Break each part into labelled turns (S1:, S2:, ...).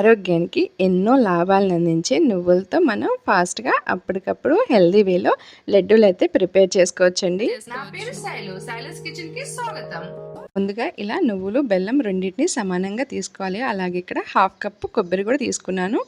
S1: ఆరోగ్యానికి ఎన్నో లాభాలను అందించే నువ్వులతో మనం ఫాస్ట్గా అప్పటికప్పుడు హెల్దీ వేలో లడ్డూలు అయితే ప్రిపేర్ చేసుకోవచ్చండి. ముందుగా ఇలా నువ్వులు బెల్లం రెండింటిని సమానంగా తీసుకోవాలి. అలాగే ఇక్కడ హాఫ్ కప్పు కొబ్బరి కూడా తీసుకున్నాను.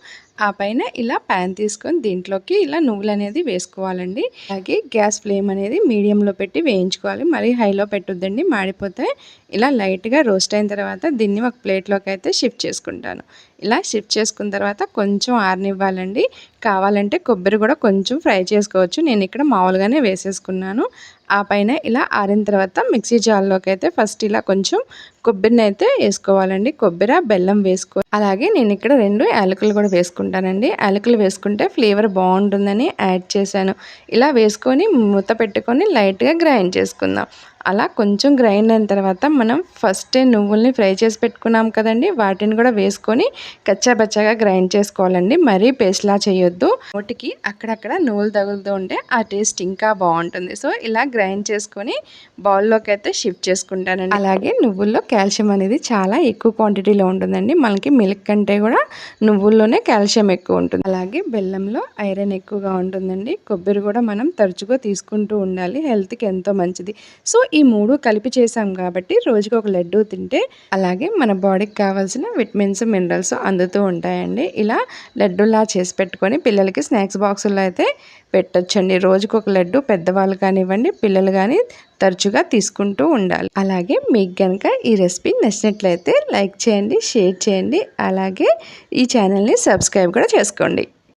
S1: ఆ పైన ఇలా ప్యాన్ తీసుకొని దీంట్లోకి ఇలా నువ్వులు అనేది వేసుకోవాలండి. అలాగే గ్యాస్ ఫ్లేమ్ అనేది మీడియంలో పెట్టి వేయించుకోవాలి. మరీ హైలో పెట్టొద్దండి మాడిపోతే ఇలా లైట్గా రోస్ట్ అయిన తర్వాత దీన్ని ఒక ప్లేట్లోకి అయితే షిఫ్ట్ చేసుకుంటాను. ఇలా షిఫ్ట్ చేసుకున్న తర్వాత కొంచెం ఆరనివ్వాలండి. కావాలంటే కొబ్బరి కూడా కొంచెం ఫ్రై చేసుకోవచ్చు. నేను ఇక్కడ మామూలుగానే వేసేసుకున్నాను. ఆ పైన ఇలా ఆరిన తర్వాత మిక్సీ జార్లోకి అయితే ఫస్ట్ ఇలా కొంచెం కొబ్బరిని అయితే వేసుకోవాలండి. కొబ్బరి బెల్లం వేసుకో అలాగే నేను ఇక్కడ రెండు యాలకులు కూడా వేసుకుంటానండి. యాలకులు వేసుకుంటే ఫ్లేవర్ బాగుంటుందని యాడ్ చేశాను. ఇలా వేసుకొని మూత పెట్టుకొని లైట్గా గ్రైండ్ చేసుకుందాం. అలా కొంచెం గ్రైండ్ అయిన తర్వాత మనం ఫస్ట్ నువ్వుల్ని ఫ్రై చేసి పెట్టుకున్నాం కదండి. వాటిని కూడా వేసుకొని కచ్చాబచ్చాగా గ్రైండ్ చేసుకోవాలండి. మరీ పేస్ట్లా చేయొద్దు. నోటికి అక్కడక్కడ నువ్వులు తగులుతూ ఉంటే ఆ టేస్ట్ ఇంకా బాగుంటుంది. సో ఇలా గ్రైండ్ చేసుకొని బౌల్లోకి అయితే షిఫ్ట్ చేసుకుంటానండి. అలాగే నువ్వుల్లో కాల్షియం అనేది చాలా ఎక్కువ క్వాంటిటీలో ఉంటుందండి. మనకి మిల్క్ కంటే కూడా నువ్వుల్లోనే కాల్షియం ఎక్కువ ఉంటుంది. అలాగే బెల్లంలో ఐరన్ ఎక్కువగా ఉంటుందండి. కొబ్బరి కూడా మనం తరచుగా తీసుకుంటూ ఉండాలి. హెల్త్కి ఎంతో మంచిది. సో ఈ మూడు కలిపి చేసాం కాబట్టి రోజుకి ఒక లడ్డు తింటే అలాగే మన బాడీకి కావాల్సిన విటమిన్స్ మినరల్స్ అందుతూ ఉంటాయండి. ఇలా లడ్డూలా చేసి పెట్టుకొని పిల్లలకి స్నాక్స్ బాక్సుల్లో అయితే పెట్టొచ్చండి. రోజుకి ఒక లడ్డు పెద్దవాళ్ళు కానివ్వండి పిల్లలు కానీ తరచుగా తీసుకుంటూ ఉండాలి. అలాగే మీకు కనుక ఈ రెసిపీ నచ్చినట్లయితే లైక్ చేయండి షేర్ చేయండి. అలాగే ఈ ఛానల్ని సబ్స్క్రైబ్ కూడా చేసుకోండి.